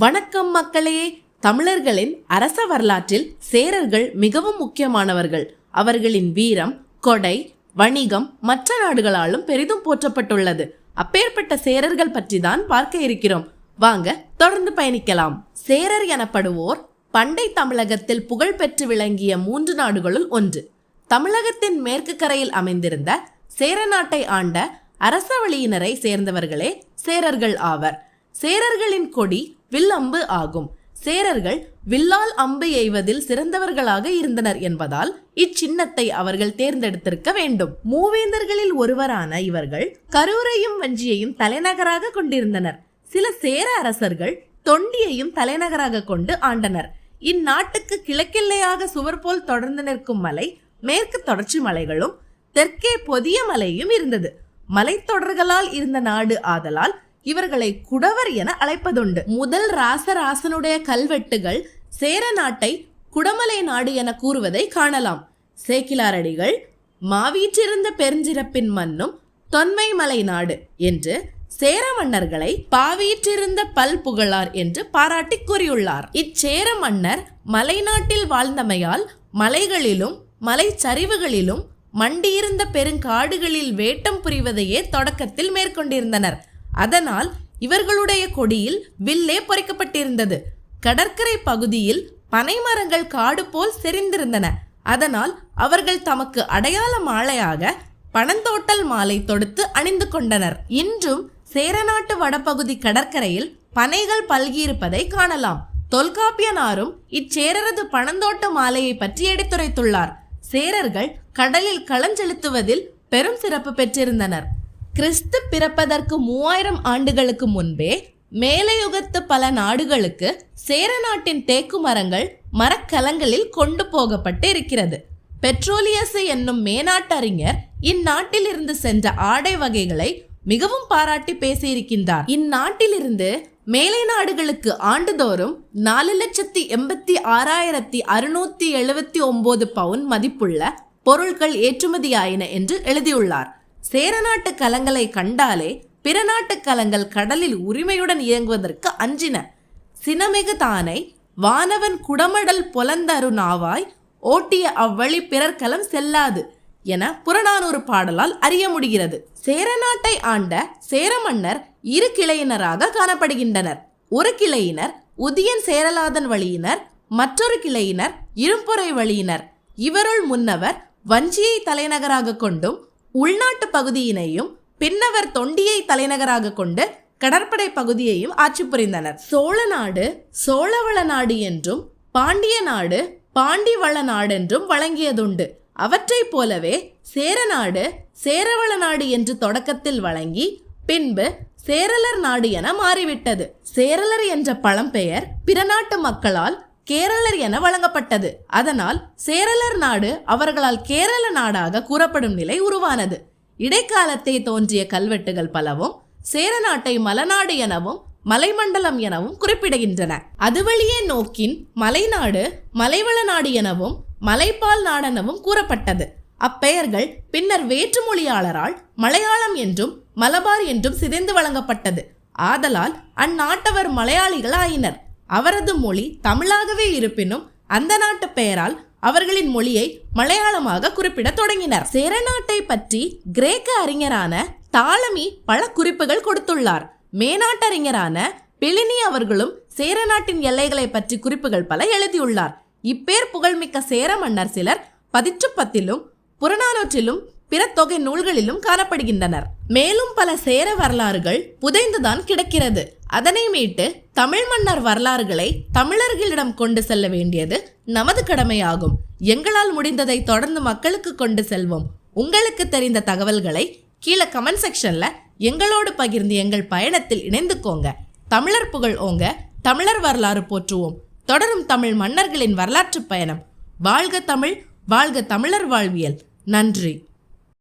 வணக்கம் மக்களே. தமிழர்களின் அரச வரலாற்றில் சேரர்கள் மிகவும் முக்கியமானவர்கள். அவர்களின் வீரம் கொடை வணிகம் மற்ற நாடுகளாலும் பெரிதும் போற்றப்பட்டுள்ளது. அப்பேற்பட்ட சேரர்கள் பற்றி தான் பார்க்க இருக்கிறோம். வாங்க தொடர்ந்து பயணிக்கலாம். சேரர் எனப்படுவோர் பண்டை தமிழகத்தில் புகழ் பெற்று விளங்கிய மூன்று நாடுகளுள் ஒன்று. தமிழகத்தின் மேற்கு கரையில் அமைந்திருந்த சேர நாட்டை ஆண்ட அரசவழியினரை சேர்ந்தவர்களே சேரர்கள் ஆவர். சேரர்களின் கொடி வில்லம்பு ஆகும். சேரர்கள் வில்லால் அம்பு எய்வதில் சிறந்தவர்களாக இருந்தனர் என்பதால் இச்சின்னத்தை அவர்கள் தேர்ந்தெடுத்திருக்க வேண்டும். மூவேந்தர்களில் ஒருவரான இவர்கள் கரூரையும் வஞ்சியையும் தலைநகராக கொண்டிருந்தனர். சில சேர அரசர்கள் தொண்டியையும் தலைநகராக கொண்டு ஆண்டனர். இந்நாட்டுக்கு கிழக்கெல்லையாக சுவர் போல் தொடர்ந்து நிற்கும் மலை மேற்கு தொடர்ச்சி மலைகளும் தெற்கே பொதிய மலையும் இருந்தது. மலைத்தொடர்களால் இருந்த நாடு ஆதலால் இவர்களை குடவர் என அழைப்பதுண்டு. முதல் ராசராசனுடைய கல்வெட்டுகள் சேர நாட்டை குடமலை நாடு என கூறுவதை காணலாம். சேக்கிலாரடிகள் மாவீற்றிருந்த பெருஞ்சிறப்பின் மன்னும் தொன்மை மலை நாடு என்று சேர மன்னர்களை பாவீற்றிருந்த பல் புகழார் என்று பாராட்டி கூறியுள்ளார். இச்சேர மன்னர் மலைநாட்டில் வாழ்ந்தமையால் மலைகளிலும் மலைச்சரிவுகளிலும் மண்டியிருந்த பெருங்காடுகளில் வேட்டம் புரிவதையே தொடக்கத்தில் மேற்கொண்டிருந்தனர். அதனால் இவர்களுடைய கொடியில் வில்லே பொறிக்கப்பட்டிருந்தது. கடற்கரை பகுதியில் பனைமரங்கள் காடு போல் செறிந்திருந்தன. அதனால் அவர்கள் தமக்கு அடையாள மாலையாக பனந்தோட்டல் மாலை தொடுத்து அணிந்து கொண்டனர். இன்றும் சேரநாட்டு வடபகுதி கடற்கரையில் பனைகள் பல்கியிருப்பதை காணலாம். தொல்காப்பியனாரும் இச்சேரரது பனந்தோட்ட மாலையை பற்றி எடுத்துரைத்துள்ளார். சேரர்கள் கடலில் களஞ்செலுத்துவதில் பெரும் சிறப்பு பெற்றிருந்தனர். கிறிஸ்து பிறப்பதற்கு மூவாயிரம் ஆண்டுகளுக்கு முன்பே மேலையுகத்து பல நாடுகளுக்கு சேர நாட்டின் தேக்கு மரங்கள் மரக்கலங்களில் கொண்டு போகப்பட்டு இருக்கிறது. பெட்ரோலியஸ் என்னும் மேனாட்டறிஞர் இந்நாட்டிலிருந்து சென்ற ஆடை வகைகளை மிகவும் பாராட்டி பேசியிருக்கின்றார். இந்நாட்டிலிருந்து மேலை நாடுகளுக்கு ஆண்டுதோறும் நாலு லட்சத்தி எண்பத்தி ஆறாயிரத்தி அறுநூத்தி எழுபத்தி ஒன்பது பவுன் மதிப்புள்ள பொருட்கள் ஏற்றுமதியாயின என்று எழுதியுள்ளார். சேரநாட்டு கலங்களை கண்டாலே பிற நாட்டு கலங்கள் கடலில் உரிமையுடன் இயங்குவதற்கு அஞ்சின. சினமிகு தானை வானவன் குடமடல் பொலந்தரு நாவாய் ஓட்டிய அவ்வழி பிறர் கலம் செல்லாது என புறநானூறு பாடலால் அறிய முடிகிறது. சேரநாட்டை ஆண்ட சேர மன்னர் இரு கிளையினராக காணப்படுகின்றனர். ஒரு கிளையினர் உதியன் சேரலாதன் வழியினர் மற்றொரு கிளையினர் இரும்பொறை வழியினர். இவருள் முன்னவர் வஞ்சியை தலைநகராக கொண்டும் உள்நாட்டு பகுதியினையும் பின்னவர் தொண்டியை தலைநகராக கொண்டு கடற்படை பகுதியையும் ஆட்சி புரிந்தனர். சோழ நாடு சோழவள நாடு என்றும் பாண்டிய நாடு பாண்டிவள நாடென்றும் வழங்கியதுண்டு. அவற்றைப் போலவே சேரநாடு சேரவள நாடு என்று தொடக்கத்தில் வழங்கி பின்பு சேரலர் நாடு என மாறிவிட்டது. சேரலர் என்ற பழம்பெயர் பிற நாட்டு மக்களால் கேரளர் என வழங்கப்பட்டது. அதனால் சேரலர் நாடு அவர்களால் கேரள நாடாக கூறப்படும் நிலை உருவானது. இடைக்காலத்தை தோன்றிய கல்வெட்டுகள் பலவும் சேர நாட்டை மலநாடு எனவும் மலைமண்டலம் எனவும் குறிப்பிடுகின்றன. அதுவழியே நோக்கின் மலைநாடு மலைவள நாடு எனவும் மலைப்பால் நாடெனவும் கூறப்பட்டது. அப்பெயர்கள் பின்னர் வேற்றுமொழியாளரால் மலையாளம் என்றும் மலபார் என்றும் சிதைந்து வழங்கப்பட்டது. ஆதலால் அந்நாட்டவர் மலையாளிகள் ஆயினர் அவரது மொழி தமிழாகவே இருப்பினும் அந்த நாட்டு பெயரால் அவர்களின் மொழியை மலையாளமாக குறிப்பிடத் தொடங்கினர். சேரநாட்டை பற்றி கிரேக்க அறிஞரான தாளமி பல குறிப்புகள் கொடுத்துள்ளார். மேனாட்டறிஞரான பிளினி அவர்களும் சேரநாட்டின் எல்லைகளை பற்றி குறிப்புகள் பல எழுதியுள்ளார். இப்பேர் புகழ்மிக்க சேர மன்னர் சிலர் பதிற்றுப்பத்திலும் புறநானூற்றிலும் பிற தொகை நூல்களிலும் காணப்படுகின்றனர். மேலும் பல சேர வரலாறுகள் புதைந்துதான் கிடக்கிறது. அதனை மீட்டு தமிழ் மன்னர் வரலாறுகளை தமிழர்களிடம் கொண்டு செல்ல வேண்டியது நமது கடமையாகும். எங்களால் முடிந்ததை தொடர்ந்து மக்களுக்கு கொண்டு செல்வோம். உங்களுக்கு தெரிந்த தகவல்களை கீழே கமெண்ட் செக்ஷன்ல எங்களோடு பகிர்ந்து எங்கள் பயணத்தில் இணைந்துக்கோங்க. தமிழர் புகழ் ஓங்க தமிழர் வரலாறு போற்றுவோம். தொடரும் தமிழ் மன்னர்களின் வரலாற்று பயணம். வாழ்க தமிழ் வாழ்க தமிழர் வாழ்வியல். நன்றி.